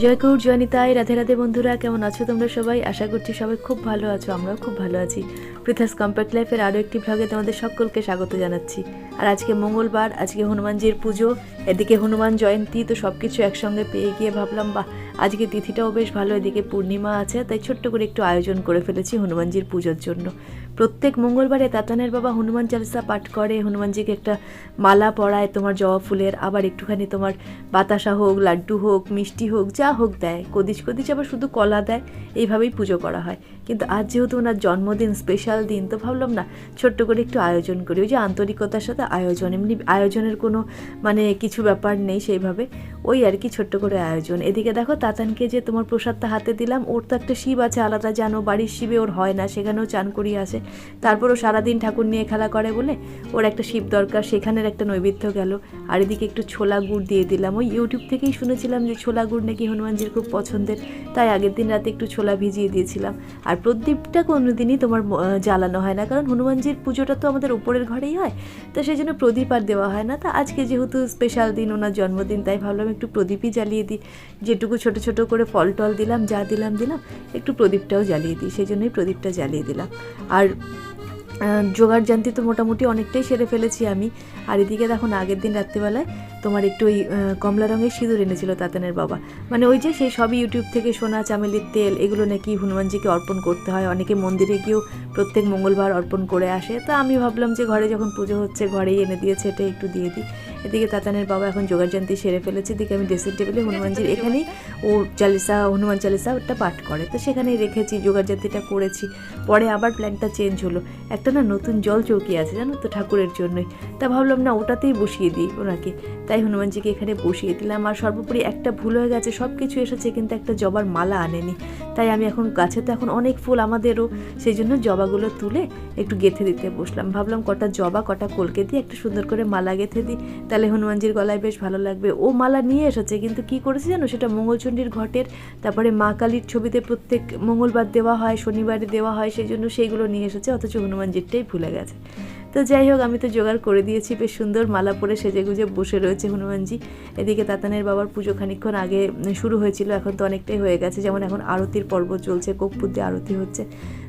জয় কৌর জয়নিতাই, রাধে রাধে বন্ধুরা, কেমন আছো তোমরা সবাই? আশা করছি সবাই খুব ভালো আছো, আমরাও খুব ভালো আছি। পৃথাস কম্প্যাক্ট লাইফের আরও একটি ভ্লগে তোমাদের সকলকে স্বাগত জানাচ্ছি। আর আজকে মঙ্গলবার, আজকে হনুমানজির পুজো, এদিকে হনুমান জয়ন্তী, তো সব কিছু একসঙ্গে পেয়ে গিয়ে ভাবলাম বা আজকে তিথিটাও বেশ ভালো, এদিকে পূর্ণিমা আছে, তাই ছোট্ট করে একটু আয়োজন করে ফেলেছি হনুমানজির পুজোর জন্য। প্রত্যেক মঙ্গলবারে তাতানের বাবা হনুমান চালিসা পাঠ করে, হনুমানজিকে একটা মালা পরায় তোমার জবা ফুলের, আবার একটুখানি তোমার বাতাসা হোক, লাড্ডু হোক, মিষ্টি হোক, যা হোক দেয়। কদিচ কদিচ আবার শুধু কলা দেয়, এইভাবেই পুজো করা হয়। কিন্তু আজ যেহেতু ওনার জন্মদিন স্পেশাল দিন, তো ভাবলাম না, ছোট্ট করে একটু আয়োজন করি। ওই যে আন্তরিকতার সাথে আয়োজন, এমনি আয়োজনের কোনো মানে কিছু ব্যাপার নেই সেইভাবে। ওই আর কি ছোট্ট করে আয়োজন। এদিকে দেখো তাতানকে যে তোমার প্রসাদটা হাতে দিলাম, ওর তো একটা শিব আছে, আলাদা জানো, বাড়ির শিবে ওর হয় না, সেখানেও চান করিয়ে আসে। তারপরও সারাদিন ঠাকুর নিয়ে খেলা করে বলে ওর একটা শিব দরকার, সেখানের একটা নৈবেদ্য গেল। আর এদিকে একটু ছোলা গুড় দিয়ে দিলাম। ওই ইউটিউব থেকেই শুনেছিলাম যে ছোলা গুড় নাকি হনুমানজির খুব পছন্দের, তাই আগের দিন রাতে একটু ছোলা ভিজিয়ে দিয়েছিলাম। আর প্রদীপটা কোনোদিনই তোমার জ্বালানো হয় না, কারণ হনুমানজির পুজোটা তো আমাদের উপরের ঘরেই হয়, তো সেই জন্য প্রদীপ আর দেওয়া হয় না। তা আজকে যেহেতু স্পেশাল দিন, ওনার জন্মদিন, তাই ভাবলাম একটু প্রদীপই জ্বালিয়ে দিই। যেটুকু ছোট ছোট করে ফল টল দিলাম, যা দিলাম দিলাম, একটু প্রদীপটাও জ্বালিয়ে দিই, সেই জন্যই প্রদীপটা জ্বালিয়ে দিলাম। আর জোগাড় জানতে তো মোটামুটি অনেকটাই সেরে ফেলেছি আমি। আর এদিকে দেখুন আগের দিন রাত্রিবেলায় তোমার একটু ওই কমলা রঙের সিঁদুর এনেছিল তাতানের বাবা। মানে ওই যে সেই সবই ইউটিউব থেকে সোনা, চামেলির তেল, এগুলো নাকি হনুমানজিকে অর্পণ করতে হয়। অনেকে মন্দিরে গিয়েও প্রত্যেক মঙ্গলবার অর্পণ করে আসে। তা আমি ভাবলাম যে ঘরে যখন পুজো হচ্ছে, ঘরেই এনে দিয়েছে এটা একটু দিয়ে দিই। এদিকে তাতানের বাবা এখন জোগাড় জানতি সেরে ফেলেছে। এদিকে আমি ড্রেসিং টেবিলে হনুমানজির এখানেই ও চালিসা, হনুমান চালিসা ওটা পাঠ করে। তো সেখানেই রেখেছি জোগাড় জাতিটা করেছি। পরে আবার প্ল্যানটা চেঞ্জ হলো। একটা না নতুন জল চৌকি আছে, জানো তো, ঠাকুরের জন্যই। তা ভাবলাম না, ওটাতেই বসিয়ে দিই ওনাকে। তাই হনুমানজিকে এখানে বসিয়ে দিলাম। আর সর্বোপরি একটা ভুল হয়ে গেছে সব কিছু এসেছে কিন্তু একটা জবার মালা আনেনি। তাই আমি এখন গাছে তো এখন অনেক ফুল আমাদেরও সেই জন্য জবাগুলো তুলে একটু গেঁথে দিতে বসলাম। ভাবলাম কটা জবা, কটা কলকে দিয়ে একটা সুন্দর করে মালা গেঁথে দিই। তাহলে হনুমানজির গলায় বেশ ভালো লাগবে। ও মালা নিয়ে এসেছে, কিন্তু কি করেছে জানো? সেটা মঙ্গলচণ্ডীর ঘটের। তারপরে মা কালীর ছবিতে প্রত্যেক মঙ্গলবার দেওয়া হয়, শনিবারে দেওয়া হয় সেই জন্য সেইগুলো নিয়ে এসেছে, অথচ হনুমানজিরটাই ভুলে গেছে। তো যাই হোক, আমি তো জোগাড় করে দিয়েছি, বেশ সুন্দর মালা পরে সেজে গুজে বসে রয়েছে হনুমানজি। এদিকে তাতানের বাবার পুজো খানিকক্ষণ আগে শুরু হয়েছিল, এখন তো অনেকটাই হয়ে গেছে। যেমন এখন আরতির পর্ব চলছে কর্পূর দিয়ে আরতি হচ্ছে,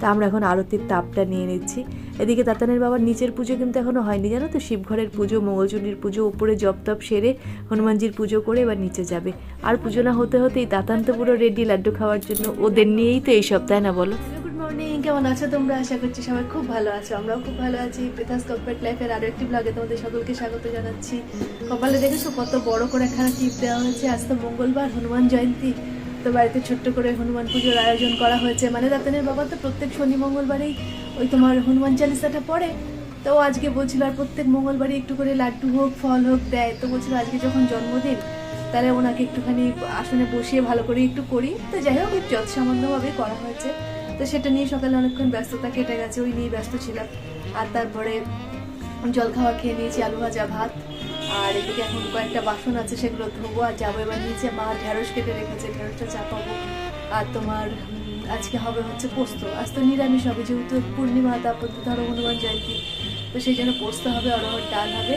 তা আমরা এখন আরতির তাপটা নিয়ে নিচ্ছি। এদিকে তাতানের বাবার নিচের পুজো কিন্তু এখনও হয়নি, জানো তো? শিবঘরের পুজো, মঙ্গলচণ্ডীর পুজো উপরে জপ তপ সেরে হনুমানজির পুজো করে এবার নিচে যাবে। আর পুজো না হতে হতেই তাতান তো পুরো রেডি, লাড্ডু খাওয়ার জন্য ওদের নিয়েই তো এই সপ্তাহে, না বলো? মর্নিং কেমন আছো তোমরা? আশা করছি সবাই খুব ভালো আছো। আমরাও খুব ভালো আছি। পৃথাস কর্পোরেট লাইফের আরও একটি ব্লগে তোমাদের সকলকে স্বাগত জানাচ্ছি। কপালে দেখেছ কত বড় করে একখানা টিপ দেওয়া হয়েছে। আজ তো মঙ্গলবার, হনুমান জয়ন্তী। তো বাড়িতে ছোট্ট করে হনুমান পুজোর আয়োজন করা হয়েছে। মানে দাতানের বাবা তো প্রত্যেক শনি মঙ্গলবারেই ওই তোমার হনুমান চালিসাটা পড়ে। তো আজকে বলছিল, আর প্রত্যেক মঙ্গলবারই একটু করে লাড্ডু হোক, ফল হোক দেয়। তো বলছিল, আজকে যখন জন্মদিন, তাহলে ওনাকে একটুখানি আসনে বসিয়ে ভালো করে একটু করি। তো যাই হোক, একটু যৎসামান্যভাবে করা হয়েছে। তো সেটা নিয়ে সকালে অনেকক্ষণ ব্যস্ততা কেটে গেছে, ওই নিয়ে ব্যস্ত ছিলাম। আর তারপরে জল খাওয়া খেয়ে নিয়েছি, আলু ভাজা, ভাত। আর এদিকে এখন কয়েকটা বাসন আছে, সেগুলো ধোবো আর যাব এবার নিচে। মা ঢেঁড়স কেটে রেখেছে, ঢেঁড়সটা চাপাবো। আর তোমার আজকে হবে হচ্ছে পোস্ত। আজ তো নিরামিষ হবে, যেহেতু পূর্ণিমা, তারপর ধরো হনুমান জয়ন্তী। তো সেই জন্য পোস্ত হবে অরহর ডাল হবে।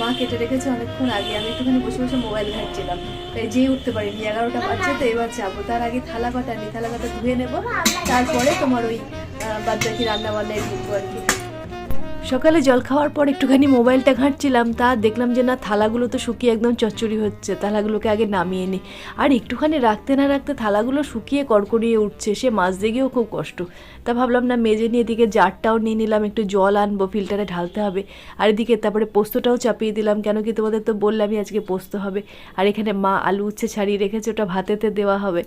মা কেটে রেখেছে অনেকক্ষণ আগে। আমি একটুখানি বসে বসে মোবাইল ঘাটছিলাম। তাই যেই উঠতে পারিনি। এগারোটা বাজছে তো এবার যাব। তার আগে থালা কাটা নি থালা কাটা ধুয়ে নেব। তারপরে তোমার ওই বাদ বাকি রান্নাবান্নায় ঢুকবো আর কি। সকালে জল খাওয়ার পর একটুখানি মোবাইলটা ঘাঁটছিলাম, তা দেখলাম যে না, থালাগুলো তো শুকিয়ে একদম চচ্চড়ি হচ্ছে, থালাগুলোকে আগে নামিয়ে নিই। আর একটুখানি রাখতে না রাখতে থালাগুলো শুকিয়ে কড়কড়িয়ে উঠছে, সে মাছ দেখেও খুব কষ্ট। তা ভাবলাম না মেজে নিয়ে এদিকে জারটাও নিয়ে নিলাম, একটু জল আনব, ফিল্টারে ঢালতে হবে। আর এদিকে তারপরে পোস্তটাও চাপিয়ে দিলাম, কেন কি তোমাদের তো বললামই আজকে পোস্ত হবে। আর এখানে মা আলু উচ্ছে ছাড়িয়ে রেখেছে, ওটা ভাতেতে দেওয়া হবে।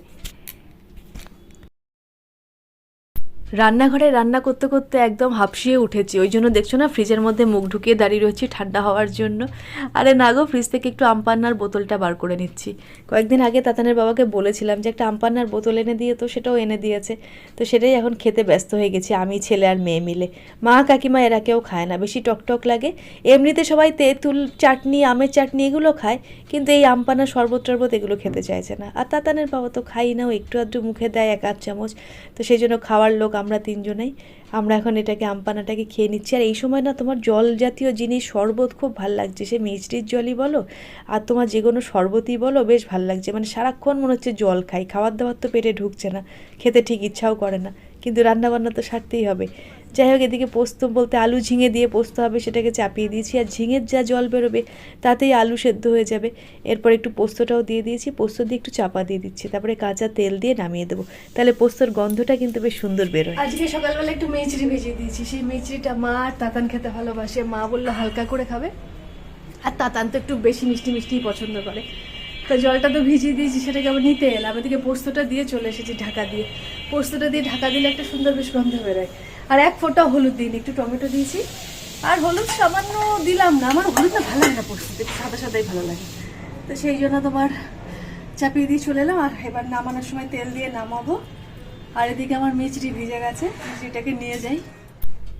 রান্নাঘরে রান্না করতে করতে একদম হাঁপসিয়ে উঠেছি। ওই জন্য দেখছ না, ফ্রিজের মধ্যে মুখ ঢুকিয়ে দাঁড়িয়ে রয়েছি ঠান্ডা হওয়ার জন্য। আরে না গো, ফ্রিজ থেকে একটু আমপান্নার বোতলটা বার করে নিচ্ছি। কয়েকদিন আগে তাতানের বাবাকে বলেছিলাম যে, একটা আমপান্নার বোতল এনে দিয়ে তো, সেটাও এনে দিয়েছে। তো সেটাই এখন খেতে ব্যস্ত হয়ে গেছি, আমি, ছেলে আর মেয়ে মিলে। মা, কাকিমা এরা কেউ খায় না, বেশি টকটক লাগে। এমনিতে সবাই তেঁতুল, চাটনি, আমের চাটনি এগুলো খায়, কিন্তু এই আমপানা শরবত টরবত এগুলো খেতে চাইছে না। আর তাতানের বাবা তো খাই না, ও একটু আধটু মুখে দেয়, এক আধ চামচ। তো সেই জন্য খাওয়ার লোক আমরা তিনজনেই। আমরা এখন এটাকে আমপানাটাকে খেয়ে নিচ্ছি। আর এই সময় না তোমার জল জাতীয় জিনিস, শরবত খুব ভালো লাগছে। সে মিষ্টির জলই বলো, আর তোমার যে কোনো শরবতই বলো, বেশ ভালো লাগছে। মানে সারাক্ষণ মনে হচ্ছে জল খাই। খাওয়ার দাওয়ার তো পেটে ঢুকছে না। খেতে ঠিক ইচ্ছাও করে না। কিন্তু রান্নাবান্না তো সারতেই হবে। যাই হোক, এদিকে পোস্ত বলতে আলু ঝিঙে দিয়ে পোস্ত হবে সেটাকে চাপিয়ে দিয়েছি আর ঝিঙের যা জল বেরোবে তাতেই আলু সেদ্ধ হয়ে যাবে। এরপর একটু পোস্তটাও দিয়ে দিয়েছি, পোস্ত দিয়ে একটু চাপা দিয়ে দিচ্ছি, তারপরে কাঁচা তেল দিয়ে নামিয়ে দেবো। তাহলে পোস্তর গন্ধটা কিন্তু বেশ সুন্দর বেরোয়। আজকে সকালবেলা একটু মেচড়ি ভেজে দিয়েছি, সেই মেচড়িটা মা আর তাতান খেতে ভালোবাসে। মা বলল হালকা করে খাবে। আর তাতান তো একটু বেশি মিষ্টি মিষ্টিই পছন্দ করে। তো জলটা তো ভিজিয়ে দিয়েছি, সেটাকে আবার নিতে এলাম। এদিকে পোস্তটা দিয়ে চলে এসেছি ঢাকা দিয়ে। পোস্তটা দিয়ে ঢাকা দিলে একটা সুন্দর বেশ গন্ধ বেরোয়। আর এক ফোঁটা হলুদ দিন একটু টমেটো দিয়েছি। আর হলুদ সামান্য দিলাম না, আমার হলুদটা ভালো লাগে না পোস্ততে, সাদা সাদাই ভালো লাগে। তো সেই জন্য তোমার চাপিয়ে দিয়ে চলে এলাম, আর এবার নামানোর সময় তেল দিয়ে নামাবো। আর এদিকে আমার মিচড়ি ভিজে গেছে মিচড়িটাকে নিয়ে যাই।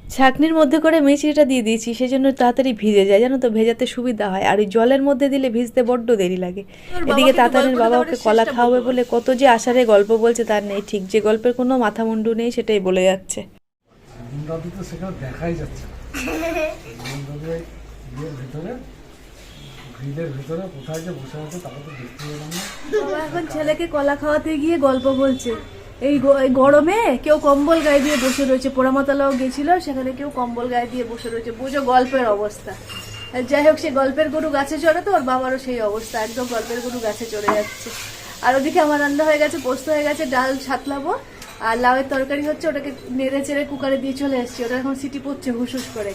ছাকনির মধ্যে করে মিচড়িটা দিয়ে দিয়েছি সেই জন্য তাড়াতাড়ি ভিজে যায়। জানো তো ভেজাতে সুবিধা হয়। আর ওই জলের মধ্যে দিলে ভিজতে বড্ড দেরি লাগে। এদিকে তাতানের বাবা ওকে কলা খাওয়াবে বলে কত যে আষাঢ়ে গল্প বলছে তার নেই ঠিক। যে গল্পের কোনো মাথা মুন্ডু নেই সেটাই বলে যাচ্ছে। তো দেখাই যাচ্ছে দাদু ইয়ের ভিতরে গ্রিলের ভিতরে কোথায় যে বসে আছে তাকে তো দেখতে পেলাম এখন ছেলেকে কলা খাওয়াতে গিয়ে গল্প বলছে। এই গরমে কেউ কম্বল গায়ে দিয়ে বসে রয়েছে। পোড়ামাতলাও গেছিল সেখানে কেউ কম্বল গায়ে দিয়ে বসে রয়েছে। বুঝো গল্পের অবস্থা। যাই হোক, সে গল্পের গরু গাছে চড়ে তো, ওর বাবারও সেই অবস্থা। একদম গল্পের গরু গাছে চড়ে যাচ্ছে। আর ওদিকে আমার রান্না হয়ে গেছে, পোস্ত হয়ে গেছে, ডাল সাতলাবো। আর লাউয়ের তরকারি হচ্ছে, ওটাকে নেড়ে চেড়ে কুকারে দিয়ে চলে এসেছি। ওটা এখন সিটি পড়ছে হুসুস করে।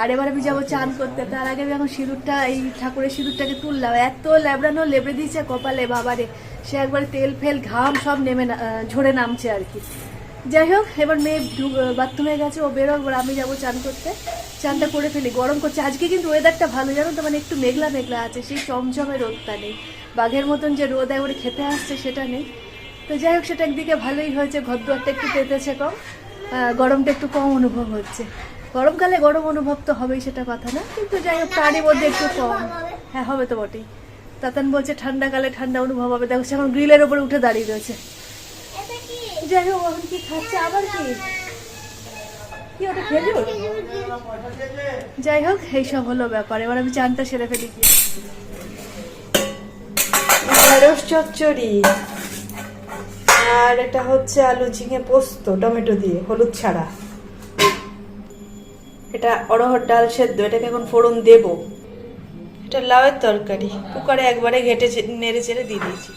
আর এবার আমি যাব চান করতে। তার আগে আমি এখন সিঁদুরটা, এই ঠাকুরের সিঁদুরটাকে তুললাম। এত ল্যাবড়ানো লেবড়ে দিয়েছে কপালে, বাবারে। সে একবারে তেল ফেল, ঘাম সব নেমে ঝরে নামছে আর কি। যাই হোক, এবার মেয়ে বাথরুমে গেছে, ও বেরো এবার আমি যাব চান করতে। চানটা করে ফেলি, গরম করছে। আজকে কিন্তু ওয়েদারটা ভালো, জানো তো মানে একটু মেঘলা মেঘলা আছে, সেই চমচমে রোদটা নেই। বাঘের মতন যে রোদ একবারে খেতে আসছে, সেটা নেই। তো যাই হোক, সেটা একদিকে ভালোই হয়েছে, ঘর দুয়ারটা একটু পেতেছে কম গরমটা একটু কম অনুভব হচ্ছে। গরমকালে গরম অনুভব তো হবেই সেটা কথা না কিন্তু যাই হোক তারই মধ্যে একটু কম। হ্যাঁ হবে তো বটেই। তাতান বলছে ঠান্ডাকালে ঠান্ডা অনুভব হবে। দেখো সে এখন গ্রিলের ওপরে উঠে দাঁড়িয়ে রয়েছে। যাই হোক এখন কি খাচ্ছে আবার কি? কি ওটা খেজুর? যাই হোক এইসব হলো ব্যাপার। এবার আমি চানটা সেরে ফেলি কি ঢেঁড়স চচ্চড়ি আর এটা হচ্ছে আলু ঝিঙে পোস্ত টমেটো দিয়ে হলুদ ছাড়া। এটা অরহর ডাল সেদ্ধ, এটাকে এখন ফোড়ন দেব। এটা লাউয়ের তরকারি। কুকারে একবারে ঘেটে নেড়ে চেড়ে দিয়ে দিয়েছি।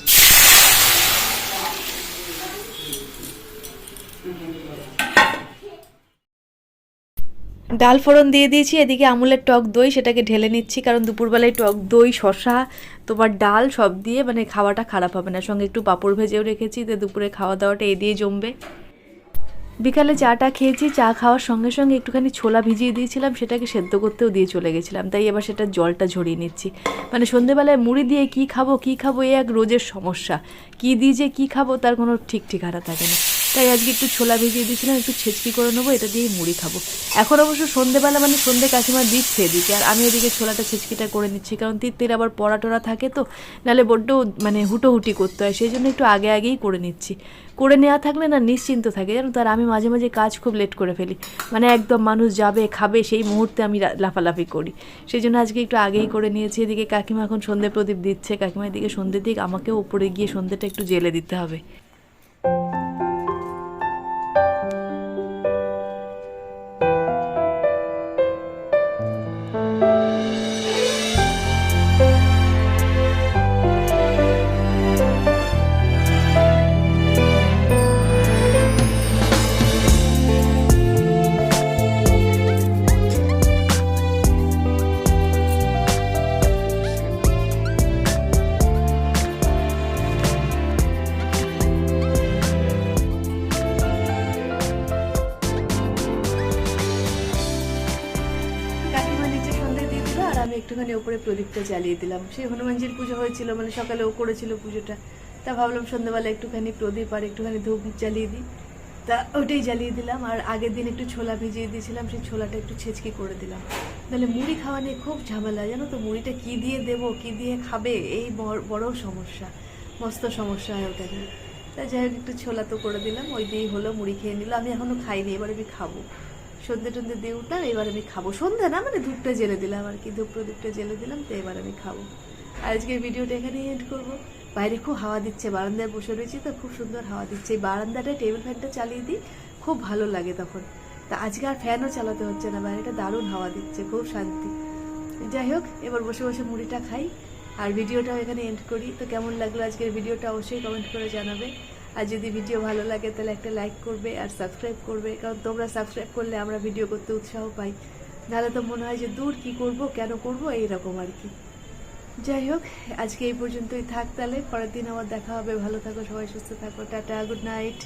ডাল ফোড়ন দিয়ে দিয়েছি, এদিকে আমুলের টক দই, সেটাকে ঢেলে নিচ্ছি, কারণ দুপুরবেলায় টক দই শশা তোমার ডাল সব দিয়ে মানে খাওয়াটা খারাপ হবে না। সঙ্গে একটু পাঁপড় ভেজেও রেখেছি, তো দুপুরে খাওয়া দাওয়াটা এ দিয়ে জমবে। বিকালে চাটা খেয়েছি, চা খাওয়ার সঙ্গে সঙ্গে একটুখানি ছোলা ভিজিয়ে দিয়েছিলাম, সেটাকে সেদ্ধ করতেও দিয়ে চলে গেছিলাম, তাই এবার সেটা জলটা ঝরিয়ে নিচ্ছি। মানে সন্ধেবেলায় মুড়ি দিয়ে কি খাব কি খাব, এ এক রোজের সমস্যা। কি দিয়ে যে কী খাব, তার কোনো ঠিক ঠিকানা থাকে না। তাই আজকে একটু ছোলা ভিজিয়ে দিয়েছিলাম, একটু ছেচকি করে নেব, এটা দিয়েই মুড়ি খাব। এখন অবশ্য সন্ধেবেলা মানে সন্ধে কাকিমা দিচ্ছে এদিকে, আর আমি এদিকে ছোলাটা ছেচকিটা করে নিচ্ছি, কারণ তিত্তির আবার পড়া টড়া থাকে তো, নাহলে বড্ড মানে হুটোহুটি করতে হয়, সেই জন্য একটু আগে আগেই করে নিচ্ছি। করে নেওয়া থাকলে না নিশ্চিন্ত থাকে, জানো তার আমি মাঝে মাঝে কাজ খুব লেট করে ফেলি। মানে একদম মানুষ যাবে, খাবে, সেই মুহূর্তে আমি লাফালাফি করি। সেই জন্য আজকে একটু আগেই করে নিয়েছি, এদিকে কাকিমা এখন সন্ধে প্রদীপ দিচ্ছে, কাকিমা এদিকে সন্ধে দিক, আমাকেও উপরে গিয়ে সন্ধেটা একটু জেলে দিতে হবে। একটুখানি উপরে প্রদীপটা জ্বালিয়ে দিলাম। সেই হনুমানজির পুজো হয়েছিল মানে সকালে ও করেছিল পুজোটা। তা ভাবলাম সন্ধ্যাবেলা একটুখানি প্রদীপ আর একটুখানি ধূপ জ্বালিয়ে দিই। তা ওটাই জ্বালিয়ে দিলাম আর আগের দিন একটু ছোলা ভিজিয়ে দিয়েছিলাম, সেই ছোলাটা একটু ছেঁচকি করে দিলাম। তাহলে মুড়ি খাওয়া নিয়ে খুব ঝামেলা, জানো তো? মুড়িটা কি দিয়ে দেবো, কি দিয়ে খাবে? এই বড় সমস্যা, মস্ত সমস্যা হয় ওটা নিয়ে। তা যাই হোক, একটু ছোলা তো করে দিলাম, ওই দিয়েই হলো, মুড়ি খেয়ে নিল। আমি এখনও খাইনি, এবার আমি খাব। সন্ধে টন্ধে দিয়ে উঠলাম, এবার আমি খাব। সন্ধ্যা না মানে ধূপটা জেলে দিলাম আর কি ধূপটা ধূপটা জেলে দিলাম, তো এবার আমি খাব। আর আজকের ভিডিওটা এখানেই এন্ড করব। বাইরে খুব হাওয়া দিচ্ছে, বারান্দায় বসে রয়েছি, তো খুব সুন্দর হাওয়া দিচ্ছে। এই বারান্দাটায় টেবিল ফ্যানটা চালিয়ে দিই, খুব ভালো লাগে তখন। তা আজকে আর ফ্যানও চালাতে হচ্ছে না, বাইরেটা দারুণ হাওয়া দিচ্ছে, খুব শান্তি। যাই হোক, এবার বসে বসে মুড়িটা খাই, আর ভিডিওটাও এখানে এন্ড করি। তো কেমন লাগল আজকের ভিডিওটা অবশ্যই কমেন্ট করে জানাবে। আর যদি ভিডিও ভালো লাগে, তাহলে একটা লাইক করবে আর সাবস্ক্রাইব করবে। কারণ তোমরা সাবস্ক্রাইব করলে আমরা ভিডিও করতে উৎসাহ পাই। নাহলে তো মনে হয় যে, দূর কি করব, কেন করব? এইরকম আর কি। যাই হোক, আজকে এই পর্যন্তই থাক তাহলে। পরের দিন আবার দেখা হবে। ভালো থাকো, সবাই সুস্থ থাকো। Tata good night